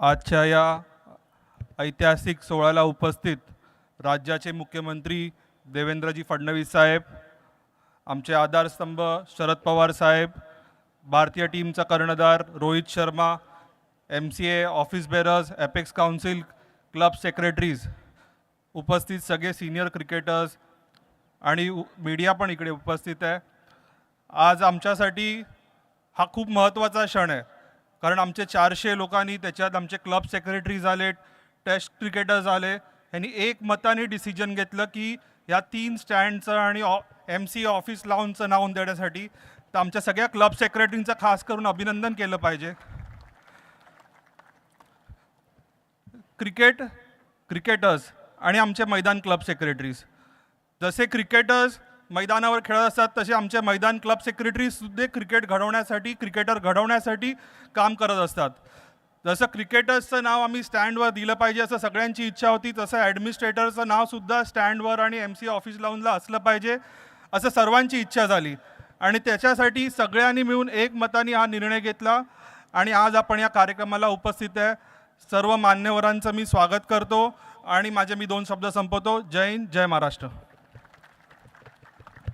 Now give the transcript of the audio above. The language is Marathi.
आजच्या या ऐतिहासिक सोहळ्याला उपस्थित राज्याचे मुख्यमंत्री देवेंद्रजी फडणवीस साहेब आमचे आधारस्तंभ शरद पवार साहेब भारतीय टीमचा कर्णधार Rohit Sharma M C A office bearers apex council club secretaries उपस्थित सगळे सिनियर क्रिकेटर्स आणि उ- मीडिया पण इकडे उपस्थित आहे. आज आमच्यासाठी हा खूप महत्त्वाचा क्षण आहे. कारण आमचे चारशे लोकांनी त्याच्यात आमचे क्लब सेक्रेटरी झाले टेस्ट क्रिकेटर झाले यांनी एक मताने डिसिजन घेतलं की या तीन स्टँडचं आणि एम सी ऑफिस लावूनचं नावून देण्यासाठी तर आमच्या सगळ्या क्लब सेक्रेटरींचं खास करून अभिनंदन केलं पाहिजे. क्रिकेट क्रिकेटर्स आणि आमचे मैदान क्लब सेक्रेटरीज. जसे क्रिकेटर्स मैदानावर खेळत असतात तसे आमचे मैदान क्लब सेक्रेटरीसुद्धा क्रिकेट घडवण्यासाठी क्रिकेटर घडवण्यासाठी काम करत असतात. जसं क्रिकेटर्सचं नाव आम्ही स्टँडवर दिलं पाहिजे असं सगळ्यांची इच्छा होती तसं ॲडमिनिस्ट्रेटरचं नावसुद्धा स्टँडवर आणि एम सी ऑफिस लावूनला असलं पाहिजे असं सर्वांची इच्छा झाली. आणि त्याच्यासाठी सगळ्यांनी मिळून एक मताने हा निर्णय घेतला. आणि आज आपण या कार्यक्रमाला उपस्थित आहे. सर्व मान्यवरांचं मी स्वागत करतो. आणि माझे मी दोन शब्द संपवतो. जय हिंद जय महाराष्ट्र.